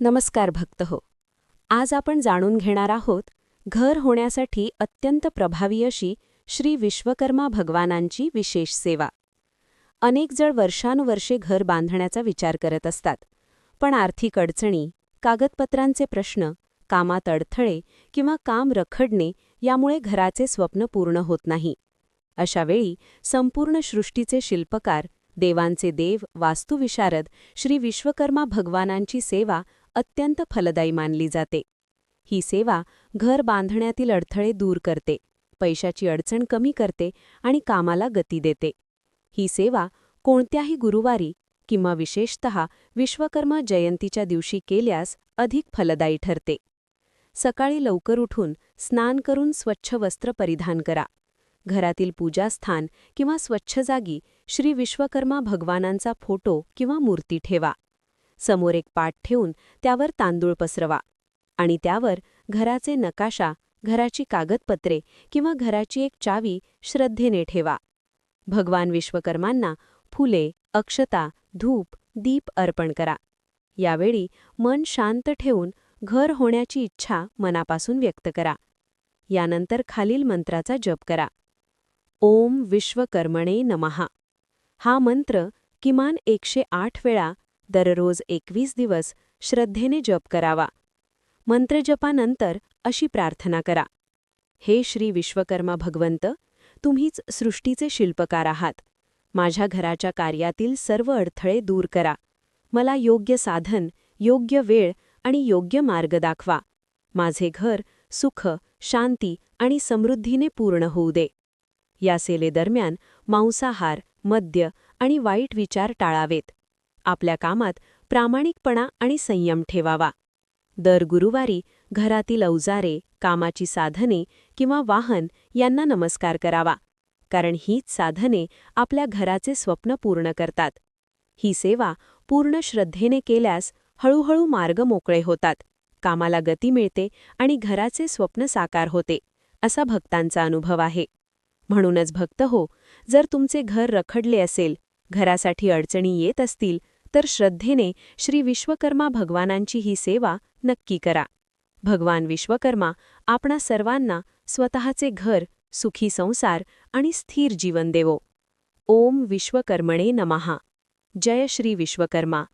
नमस्कार भक्त हो. आज आपण जाणून घेणार आहोत घर होण्यासाठी अत्यंत प्रभावी अशी श्री विश्वकर्मा भगवानांची विशेष सेवा. अनेक जण वर्षानुवर्षे घर बांधण्याचा विचार करत असतात पण आर्थिक अडचणी कागदपत्रांचे प्रश्न कामात अडथळे किंवा काम रखडणे यामुळे घराचे स्वप्न पूर्ण होत नाही. अशावेळी संपूर्ण सृष्टीचे शिल्पकार देवांचे देव वास्तुविशारद श्री विश्वकर्मा भगवानांची सेवा अत्यंत फलदायी मानली जाते. ही सेवा घर बांधण्यातील अडथळे दूर करते पैशाची अडचण कमी करते आणि कामाला गती देते. ही सेवा कोणत्याही गुरुवारी किंवा विशेषत विश्वकर्मा जयंतीच्या दिवशी केल्यास अधिक फलदायी ठरते. सकाळी लवकर उठून स्नान करून स्वच्छ वस्त्र परिधान करा. घरातील पूजास्थान किंवा स्वच्छ जागी श्री विश्वकर्मा भगवानांचा फोटो किंवा मूर्ती ठेवा. समोर एक पाट ठेवून त्यावर तांदूळ पसरवा आणि त्यावर घराचे नकाशा घराची कागदपत्रे किंवा घराची एक चावी श्रद्धेने ठेवा. भगवान विश्वकर्मांना फुले अक्षता धूप दीप अर्पण करा. यावेळी मन शांत ठेवून घर होण्याची इच्छा मनापासून व्यक्त करा. यानंतर खालील मंत्राचा जप करा. ओम विश्वकर्मणे नमहा हा मंत्र किमान एकशे आठ वेळा दररोज एकवीस दिवस श्रद्धेने जप करावा. मंत्रजपानंतर अशी प्रार्थना करा. हे श्री विश्वकर्मा भगवंत तुम्हीच सृष्टीचे शिल्पकार आहात. माझ्या घराच्या कार्यातील सर्व अडथळे दूर करा. मला योग्य साधन योग्य वेळ आणि योग्य मार्ग दाखवा. माझे घर सुख शांती आणि समृद्धीने पूर्ण होऊ दे. या सेलेदरम्यान मांसाहार मद्य आणि वाईट विचार टाळावेत. आपल्या कामात प्रामाणिकपणा आणि संयम ठेवावा. दर गुरुवारी घरातील अवजारे कामाची साधने किंवा वाहन यांना नमस्कार करावा कारण हीच साधने आपल्या घराचे स्वप्न पूर्ण करतात. ही सेवा पूर्ण श्रद्धेने केल्यास हळूहळू मार्ग मोकळे होतात कामाला गती मिळते आणि घराचे स्वप्न साकार होते असा भक्तांचा अनुभव आहे. म्हणूनच भक्त हो जर तुमचे घर रखडले असेल घरासाठी अडचणी येत असतील तर श्रद्धेने श्री विश्वकर्मा भगवानांची ही सेवा नक्की करा. भगवान विश्वकर्मा आपणा सर्वांना स्वतःचे घर सुखी संसार आणि स्थिर जीवन देवो. ओम विश्वकर्मणे नमहा जय श्री विश्वकर्मा.